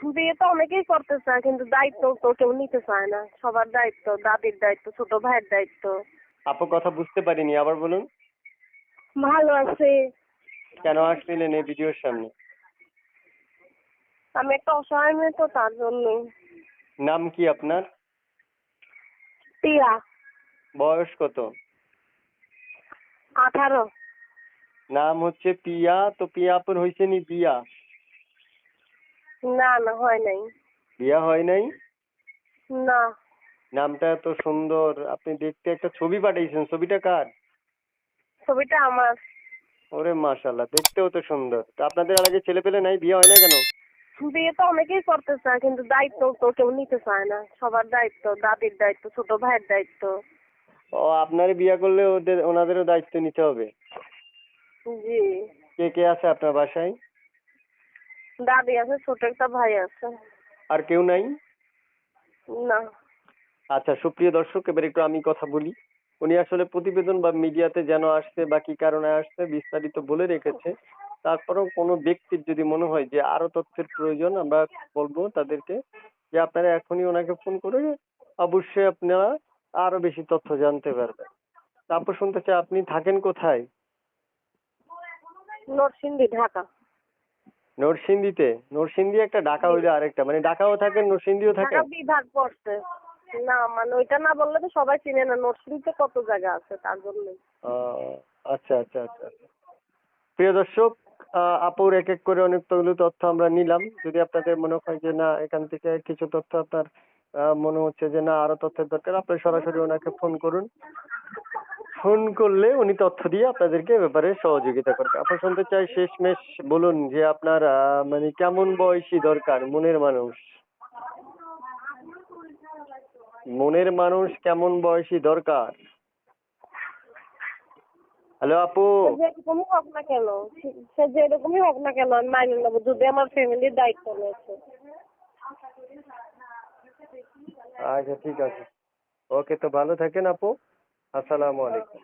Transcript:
বিয়ে তো অনেকেই করতে চায় কিন্তু দায়িত্ব তো কেউ নিতে চায় না। সবার দায়িত্ব দাদির দায়িত্ব ছোট ভাইয়ের দায়িত্ব। আপু কথা বুঝতে পারিনি আবার বলুন। ভালো আছে। কেন আসছিলেন এই ভিডিওর সামনে? আমি একটা অসহায় মেয়ে তো তার জন্য নাম কি আপনার? টিয়া। বয়স কত? আঠারো। নাম হচ্ছে পিয়া তো পিয়া আপুর হয়েছে নি বিয়া না না হয় নাই। বিয়া হয় নাই? না। নামটা এত সুন্দর। আপনি দেখতে একটা ছবি পাঠিয়েছেন। ছবিটা কার? ছবিটা আমার। ওরে মাশাল্লাহ দেখতেও তো সুন্দর। তো আপনাদের আর আগে ছেলে পেলে নাই? বিয়ে হয় না কেন? বিয়ে তো অনেকেই করতে চায় কিন্তু দায়িত্ব তো কেউ নিতে চায় না। সবার দায়িত্ব দাদির দায়িত্ব ছোট ভাইয়ের দায়িত্ব। ও আপনার বিয়ে করলে ওদের ওনাদেরও দায়িত্ব নিতে হবে। জি। কে কে আছে আপনার বাসায়? দাদি আছে ছোট একটা ভাই আছে। আর কেউ নাই? না। আচ্ছা সুপ্রিয় দর্শক এবার একটু আমি কথা বলি। উনি আসলে প্রতিবেদন বা মিডিয়াতে যেন আসছে বা কি কারণে আসছে বিস্তারিত বলে রেখেছে। তারপরেও কোনো ব্যক্তির যদি মনে হয় যে আরও তথ্যের প্রয়োজন আমরা বলব তাদেরকে যে আপনারা এখনই ওনাকে ফোন করে অবশ্যই আপনারা আরও বেশি তথ্য জানতে পারবেন। তারপর শুনতে চাই আপনি থাকেন কোথায়? নরসিংদী ঢাকা। নরসিংদীতে নরসিংদী একটা ঢাকা হইলে আরেকটা মানে ঢাকাও থাকে নরসিংদীও ঢাকা বিভাগ পড়ছে। না মানে ওইটা না বললে তো সবাই চিনে না নরসিংদীতে কত জায়গা আছে তার জন্য আচ্ছা আচ্ছা আচ্ছা আচ্ছা। প্রিয় দর্শক আপুর এক এক করে অনেকগুলো তথ্য আমরা নিলাম। যদি আপনাদের মনে হয় যে না এখান থেকে কিছু তথ্য আপনার আহ, মনে হচ্ছে যে না আরও তথ্যের দরকার আপনি সরাসরি ওনাকে ফোন করুন। ফোন করলে উনি তথ্য দিয়ে আপনাদেরকে ব্যাপারে সহযোগিতা করবে। আপনার শুনতে চাই শেষমেশ বলুন যে আপনার মানে কেমন বয়সী দরকার মনের মানুষ? মনের মানুষ কেমন বয়সী দরকার? হ্যালো আপু। যেরকমই হোক না কেন সে যেরকমই হোক না কেন আমি মাইনে নেব যদি আমার ফ্যামিলির দায়িত্ব নিয়েছে আচ্ছা ঠিক আছে। ওকে তো ভালো থাকেন আপু। আসসালামু আলাইকুম।